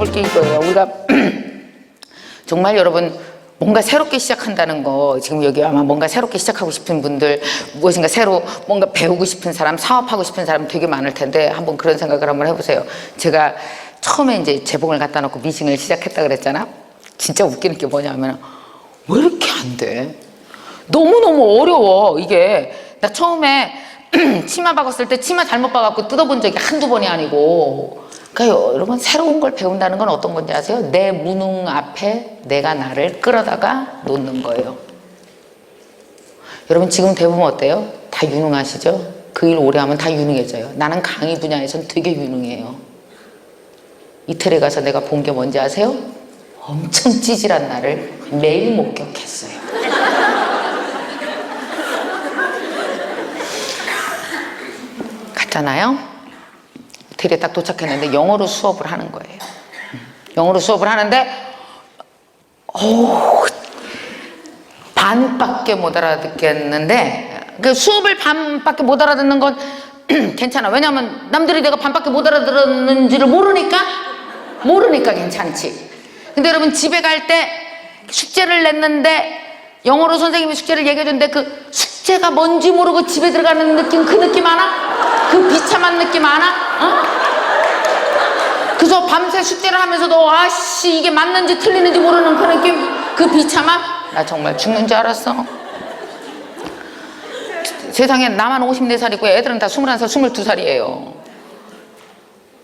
볼 게 이거예요. 우리가 정말 여러분 뭔가 새롭게 시작한다는 거 지금 여기 아마 뭔가 새롭게 시작하고 싶은 분들 무엇인가 새로 뭔가 배우고 싶은 사람 사업하고 싶은 사람 되게 많을 텐데 한번 그런 생각을 한번 해보세요. 제가 처음에 이제 재봉을 갖다 놓고 미싱을 시작했다 그랬잖아. 진짜 웃기는 게 뭐냐면 왜 이렇게 안 돼? 너무너무 어려워 이게 나 처음에 치마 박았을 때 치마 잘못 박았고 뜯어본 적이 한두 번이 아니고 그러니까 여러분 새로운 걸 배운다는 건 어떤 건지 아세요? 내 무능 앞에 내가 나를 끌어다가 놓는 거예요 여러분 지금 대부분 어때요? 다 유능하시죠? 그 일 오래 하면 다 유능해져요 나는 강의 분야에선 되게 유능해요 이태리 가서 내가 본 게 뭔지 아세요? 엄청 찌질한 나를 매일 목격했어요 갔잖아요. 이태리에 딱 도착했는데 영어로 수업을 하는 거예요. 영어로 수업을 하는데 오, 반밖에 못 알아듣겠는데 그 수업을 반밖에 못 알아듣는 건 괜찮아. 왜냐면 남들이 내가 반밖에 못 알아들었는지를 모르니까 모르니까 괜찮지. 근데 여러분 집에 갈 때 숙제를 냈는데 영어로 선생님이 숙제를 얘기해 줬는데 그 숙제가 뭔지 모르고 집에 들어가는 느낌 그 느낌 알아? 그 비참한 느낌 알아? 어? 그래서 밤새 숙제를 하면서도 아씨 이게 맞는지 틀리는지 모르는 그 느낌? 그 비참함? 나 정말 죽는 줄 알았어. 세상에 나만 54살이고 애들은 다 21살 22살이에요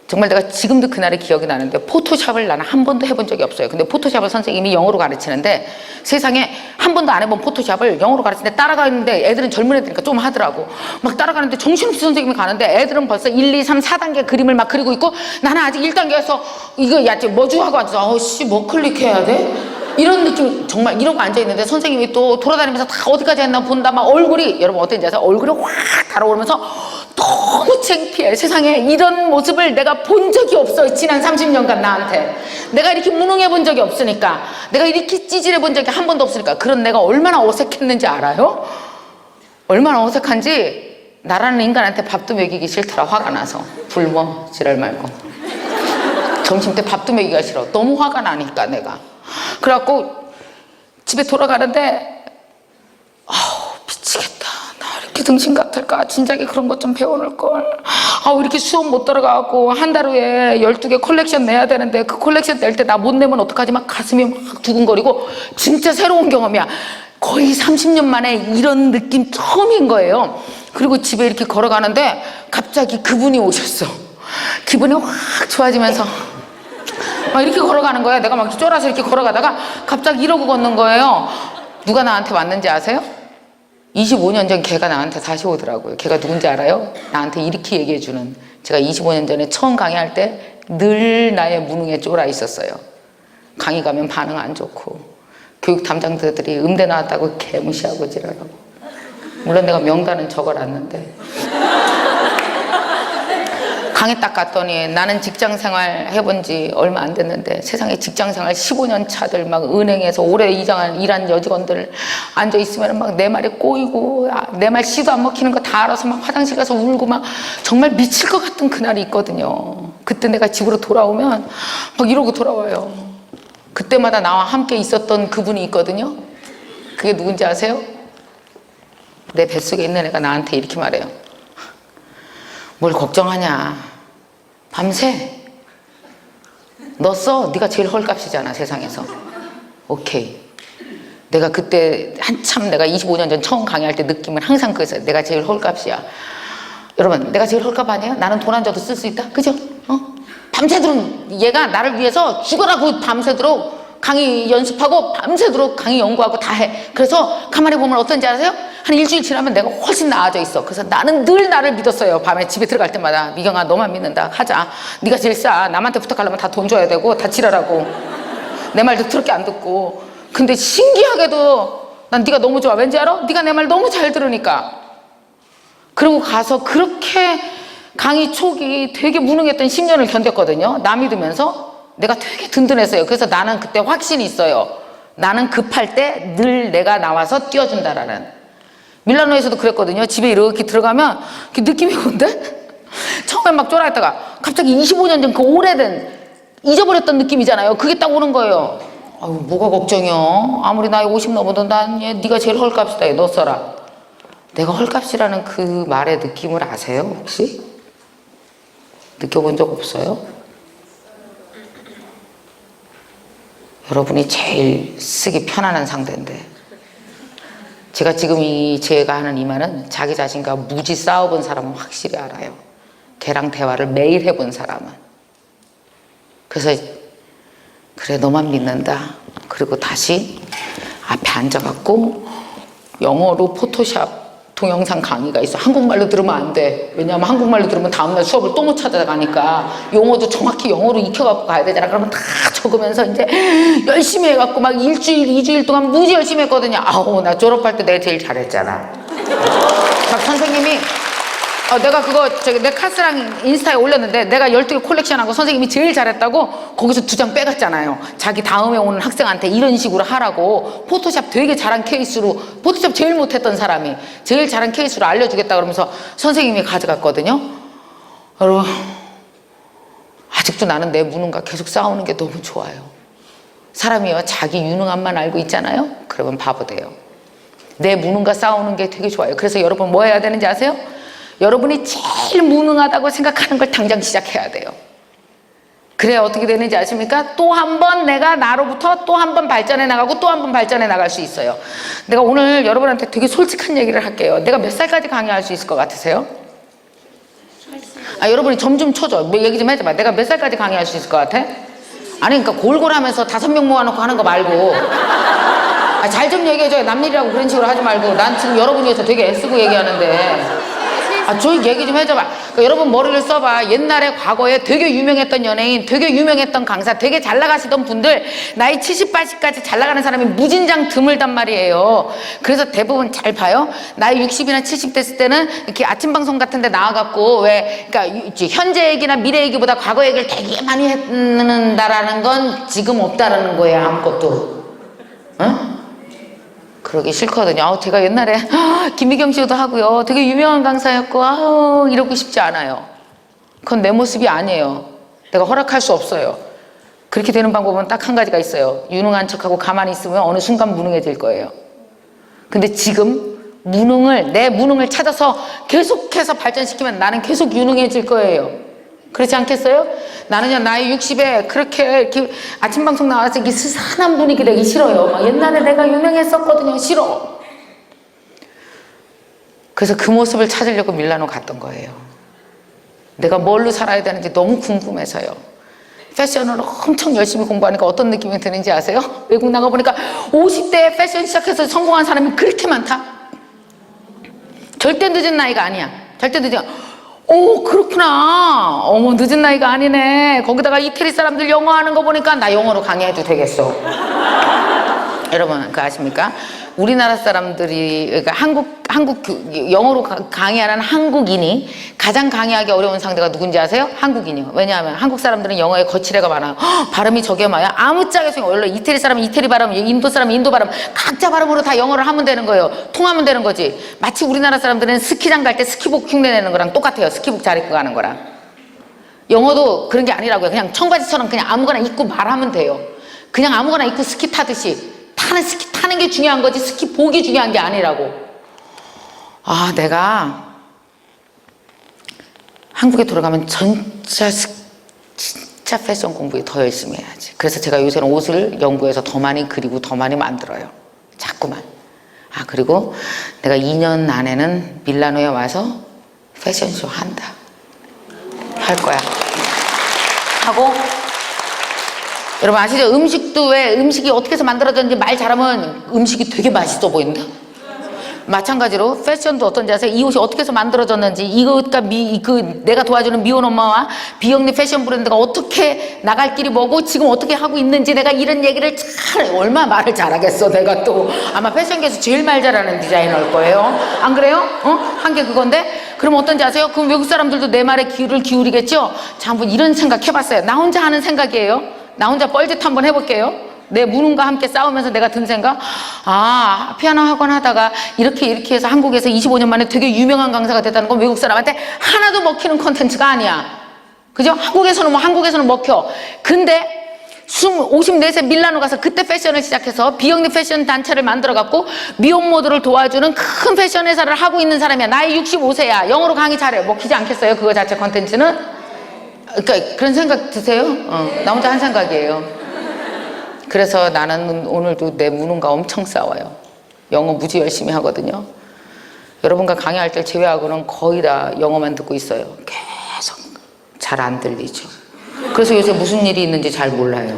정말 내가 지금도 그날의 기억이 나는데 포토샵을 나는 한 번도 해본 적이 없어요 근데 포토샵을 선생님이 영어로 가르치는데 세상에 한 번도 안 해본 포토샵을 영어로 가르치는데 따라가는데 애들은 젊은 애들이니까 좀 하더라고 막 따라가는데 정신없이 선생님이 가는데 애들은 벌써 1, 2, 3, 4단계 그림을 막 그리고 있고 나는 아직 1단계에서 이거 야채 뭐주 하고 앉아서 어씨 뭐 클릭해야 돼? 이런 느낌 정말 이러고 앉아있는데 선생님이 또 돌아다니면서 다 어디까지 했나 본다 막 얼굴이 여러분 어땠는지 아세요? 얼굴이 확 달아오르면서 너무 창피해. 세상에 이런 모습을 내가 본 적이 없어 지난 30년간 나한테. 내가 이렇게 무능해 본 적이 없으니까 내가 이렇게 찌질해 본 적이 한 번도 없으니까 그런 내가 얼마나 어색했는지 알아요? 얼마나 어색한지 나라는 인간한테 밥도 먹이기 싫더라 화가 나서. 굶어 지랄 말고. 점심 때 밥도 먹이기가 싫어. 너무 화가 나니까 내가. 그래갖고 집에 돌아가는데 이렇게 등신 같을까 진작에 그런 것 좀 배워놓을 걸 아우 이렇게 수업 못 들어가고 한 달 후에 12개 컬렉션 내야 되는데 그 컬렉션 낼 때 나 못 내면 어떡하지 막 가슴이 막 두근거리고 진짜 새로운 경험이야 거의 30년 만에 이런 느낌 처음인 거예요 그리고 집에 이렇게 걸어가는데 갑자기 그분이 오셨어 기분이 확 좋아지면서 막 이렇게 걸어가는 거야. 내가 막 쫄아서 이렇게 걸어가다가 갑자기 이러고 걷는 거예요. 누가 나한테 왔는지 아세요? 25년 전 걔가 나한테 다시 오더라고요. 걔가 누군지 알아요? 나한테 이렇게 얘기해 주는. 제가 25년 전에 처음 강의할 때 늘 나의 무능에 쫄아 있었어요. 강의 가면 반응 안 좋고 교육 담당자들이 음대 나왔다고 개무시하고 지랄하고. 물론 내가 명단은 적어놨는데 강의 딱 갔더니 나는 직장 생활 해본 지 얼마 안 됐는데 세상에 직장 생활 15년 차들 막 은행에서 오래 이장한 일한 여직원들 앉아 있으면 막 내 말에 꼬이고 아, 내말 씨도 안 먹히는 거 다 알아서 막 화장실 가서 울고 막 정말 미칠 것 같은 그날이 있거든요. 그때 내가 집으로 돌아오면 막 이러고 돌아와요. 그때마다 나와 함께 있었던 그분이 있거든요. 그게 누군지 아세요? 내 뱃속에 있는 애가 나한테 이렇게 말해요. 뭘 걱정하냐? 밤새? 너 써. 네가 제일 헐값이잖아 세상에서. 오케이. 내가 그때 한참 내가 25년 전 처음 강의할 때 느낌은 항상 그랬어요. 내가 제일 헐값이야. 여러분 내가 제일 헐값 아니에요? 나는 돈 안 줘도 쓸 수 있다? 그죠? 어? 밤새도록 얘가 나를 위해서 죽어라고 밤새도록 강의 연습하고 밤새도록 강의 연구하고 다 해. 그래서 가만히 보면 어떤지 아세요? 한 일주일 지나면 내가 훨씬 나아져 있어. 그래서 나는 늘 나를 믿었어요. 밤에 집에 들어갈 때마다 미경아 너만 믿는다. 하자. 네가 제일 싸. 남한테 부탁하려면 다 돈 줘야 되고 다 지랄하고 내 말도 그렇게 안 듣고. 근데 신기하게도 난 네가 너무 좋아. 왠지 알아? 네가 내 말 너무 잘 들으니까. 그리고 가서 그렇게 강의 초기 되게 무능했던 10년을 견뎠거든요. 나 믿으면서. 내가 되게 든든했어요. 그래서 나는 그때 확신이 있어요. 나는 급할 때 늘 내가 나와서 뛰어준다라는. 밀라노에서도 그랬거든요. 집에 이렇게 들어가면 이렇게 느낌이 온데? 처음에 막 쫄아했다가 갑자기 25년 전 그 오래된 잊어버렸던 느낌이잖아요. 그게 딱 오는 거예요. 아유, 뭐가 걱정이요? 아무리 나이 50 넘어도 난 얘, 네가 제일 헐값이다. 얘, 너 써라. 내가 헐값이라는 그 말의 느낌을 아세요? 혹시? 느껴본 적 없어요? 여러분이 제일 쓰기 편안한 상대인데 제가 지금 이 제가 하는 이 말은 자기 자신과 무지 싸워본 사람은 확실히 알아요. 걔랑 대화를 매일 해본 사람은. 그래서 그래 너만 믿는다. 그리고 다시 앞에 앉아갖고 영어로 포토샵 동영상 강의가 있어. 한국말로 들으면 안 돼. 왜냐하면 한국말로 들으면 다음날 수업을 또 못 찾아가니까 용어도 정확히 영어로 익혀갖고 가야 되잖아. 그러면 다 적으면서 이제 열심히 해갖고 막 일주일, 이주일 동안 무지 열심히 했거든요. 아우, 나 졸업할 때 내가 제일 잘했잖아. 막 선생님이 어, 내가 그거 저기 내 카스랑 인스타에 올렸는데 내가 12개 콜렉션하고 선생님이 제일 잘했다고 거기서 두 장 빼갔잖아요. 자기 다음에 오는 학생한테 이런 식으로 하라고 포토샵 되게 잘한 케이스로 포토샵 제일 못했던 사람이 제일 잘한 케이스로 알려주겠다 그러면서 선생님이 가져갔거든요. 여러분 아직도 나는 내 무능과 계속 싸우는 게 너무 좋아요. 사람이요 자기 유능함만 알고 있잖아요. 그러면 바보 돼요. 내 무능과 싸우는 게 되게 좋아요. 그래서 여러분 뭐 해야 되는지 아세요? 여러분이 제일 무능하다고 생각하는 걸 당장 시작해야 돼요. 그래야 어떻게 되는지 아십니까? 또 한 번 내가 나로부터 또 한 번 발전해 나가고 또 한 번 발전해 나갈 수 있어요. 내가 오늘 여러분한테 되게 솔직한 얘기를 할게요. 내가 몇 살까지 강의할 수 있을 것 같으세요? 아, 여러분이 점좀 쳐줘. 뭐 얘기 좀 해줘봐. 내가 몇 살까지 강의할 수 있을 것 같아? 아니, 그러니까 골골 하면서 다섯 명 모아놓고 하는 거 말고. 아, 잘 좀 얘기해줘요. 남일이라고 그런 식으로 하지 말고. 난 지금 여러분 위해서 되게 애쓰고 얘기하는데. 아, 조용 얘기 좀 해줘봐. 그러니까 여러분 머리를 써봐. 옛날에 과거에 되게 유명했던 연예인, 되게 유명했던 강사, 되게 잘 나가시던 분들, 나이 70, 80까지 잘 나가는 사람이 무진장 드물단 말이에요. 그래서 대부분 잘 봐요. 나이 60이나 70 됐을 때는 이렇게 아침 방송 같은 데 나와갖고 왜, 그러니까 현재 얘기나 미래 얘기보다 과거 얘기를 되게 많이 했는다라는 건 지금 없다라는 거예요. 아무것도. 응? 그러기 싫거든요. 아우, 제가 옛날에 김미경 씨도 하고요. 되게 유명한 강사였고, 아우, 이러고 싶지 않아요. 그건 내 모습이 아니에요. 내가 허락할 수 없어요. 그렇게 되는 방법은 딱 한 가지가 있어요. 유능한 척하고 가만히 있으면 어느 순간 무능해질 거예요. 근데 지금 무능을, 내 무능을 찾아서 계속해서 발전시키면 나는 계속 유능해질 거예요. 그렇지 않겠어요? 나는요, 나이 60에 그렇게 이렇게 아침 방송 나와서 이렇게 스산한 분위기 되기 싫어요. 막 옛날에 내가 유명했었거든요. 싫어. 그래서 그 모습을 찾으려고 밀라노 갔던 거예요. 내가 뭘로 살아야 되는지 너무 궁금해서요. 패션을 엄청 열심히 공부하니까 어떤 느낌이 드는지 아세요? 외국 나가보니까 50대에 패션 시작해서 성공한 사람이 그렇게 많다? 절대 늦은 나이가 아니야. 절대 늦은. 오, 그렇구나. 어머, 늦은 나이가 아니네. 거기다가 이태리 사람들 영어 하는 거 보니까 나 영어로 강의해도 되겠어. 여러분, 그 아십니까? 우리나라 사람들이, 그러니까 한국, 한국, 교- 영어로 가- 강의하는 한국인이 가장 강의하기 어려운 상대가 누군지 아세요? 한국인이요. 왜냐하면 한국 사람들은 영어에 거칠애가 많아요. 헉, 발음이 저게 뭐야? 아무 짝에 소용 원래 이태리 사람은 이태리 발음, 인도 사람은 인도 발음, 각자 발음으로 다 영어를 하면 되는 거예요. 통하면 되는 거지. 마치 우리나라 사람들은 스키장 갈 때 스키복 흉내 내는 거랑 똑같아요. 스키복 잘 입고 가는 거랑. 영어도 그런 게 아니라고요. 그냥 청바지처럼 그냥 아무거나 입고 말하면 돼요. 그냥 아무거나 입고 스키 타듯이 타는 스키 타는 게 중요한 거지 스키 복이 중요한 게 아니라고. 아, 내가 한국에 돌아가면 진짜 스- 진짜 패션 공부에 더 열심히 해야지. 그래서 제가 요새는 옷을 연구해서 더 많이 그리고 더 많이 만들어요. 자꾸만. 아, 그리고 내가 2년 안에는 밀라노에 와서 패션쇼 한다. 할 거야. 하고 여러분 아시죠? 음식도 왜 음식이 어떻게 해서 만들어졌는지 말 잘하면 음식이 되게 맛있어 보인다. 마찬가지로 패션도 어떤지 아세요? 이 옷이 어떻게 해서 만들어졌는지 이것과 미, 그 내가 도와주는 미혼 엄마와 비영리 패션 브랜드가 어떻게 나갈 길이 뭐고 지금 어떻게 하고 있는지 내가 이런 얘기를 잘 얼마 말을 잘하겠어 내가 또 아마 패션계에서 제일 말 잘하는 디자이너일 거예요 안 그래요? 어? 한 게 그건데 그럼 어떤지 아세요? 그럼 외국 사람들도 내 말에 귀를 기울이겠죠? 자 한번 이런 생각 해봤어요 나 혼자 하는 생각이에요 나 혼자 뻘짓 한번 해볼게요 내 무능과 함께 싸우면서 내가 든 생각, 아, 피아노 학원 하다가 이렇게 이렇게 해서 한국에서 25년 만에 되게 유명한 강사가 됐다는 건 외국 사람한테 하나도 먹히는 컨텐츠가 아니야. 그죠? 한국에서는 뭐 한국에서는 먹혀. 근데 54세 밀라노 가서 그때 패션을 시작해서 비영리 패션 단체를 만들어 갖고 미혼 모델을 도와주는 큰 패션 회사를 하고 있는 사람이야. 나이 65세야. 영어로 강의 잘해. 먹히지 않겠어요? 그거 자체 컨텐츠는? 그러니까 그런 생각 드세요? 어, 나 혼자 한 생각이에요. 그래서 나는 오늘도 내 무능과 엄청 싸워요. 영어 무지 열심히 하거든요. 여러분과 강의할 때 제외하고는 거의 다 영어만 듣고 있어요. 계속 잘 안 들리죠. 그래서 요새 무슨 일이 있는지 잘 몰라요.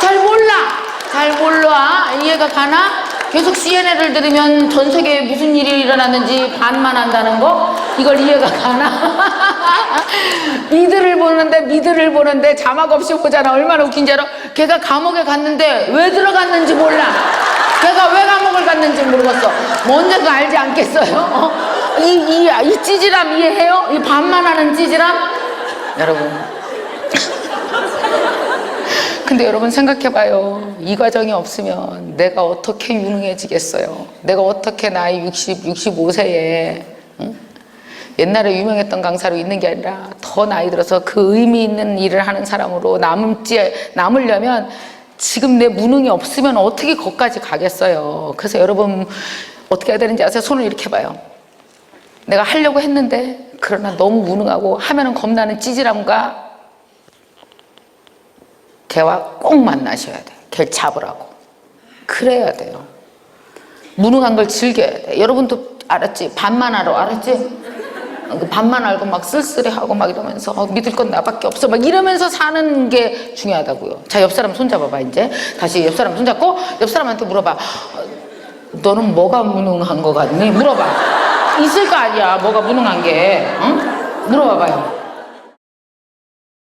잘 몰라. 잘 몰라. 이해가 가나? 계속 CNN을 들으면 전 세계에 무슨 일이 일어났는지 반만 한다는 거? 이걸 이해가 가나? 미드를 보는데 미드를 보는데 자막 없이 보잖아. 얼마나 웃긴지 알아? 걔가 감옥에 갔는데 왜 들어갔는지 몰라. 걔가 왜 감옥을 갔는지 모르겠어. 뭔지 그 알지 않겠어요? 어? 이, 이, 이 찌질함 이해해요? 이 반만 하는 찌질함? 여러분. 근데 여러분 생각해봐요. 이 과정이 없으면 내가 어떻게 유능해지겠어요? 내가 어떻게 나이 60, 65세에 옛날에 유명했던 강사로 있는 게 아니라 더 나이 들어서 그 의미 있는 일을 하는 사람으로 남지, 남으려면 지금 내 무능이 없으면 어떻게 거기까지 가겠어요? 그래서 여러분 어떻게 해야 되는지 아세요? 손을 이렇게 봐요. 내가 하려고 했는데 그러나 너무 무능하고 하면은 겁나는 찌질함과 걔와 꼭 만나셔야 돼요. 걔를 잡으라고. 그래야 돼요. 무능한 걸 즐겨야 돼. 여러분도 알았지? 반만 알아. 알았지? 그 반만 알고 막 쓸쓸해하고 막 이러면서 어, 믿을 건 나밖에 없어 막 이러면서 사는 게 중요하다고요. 자, 옆 사람 손잡아봐 이제. 다시 옆 사람 손잡고 옆 사람한테 물어봐. 어, 너는 뭐가 무능한 거 같니? 물어봐. 있을 거 아니야. 뭐가 무능한 게. 응? 물어봐봐요.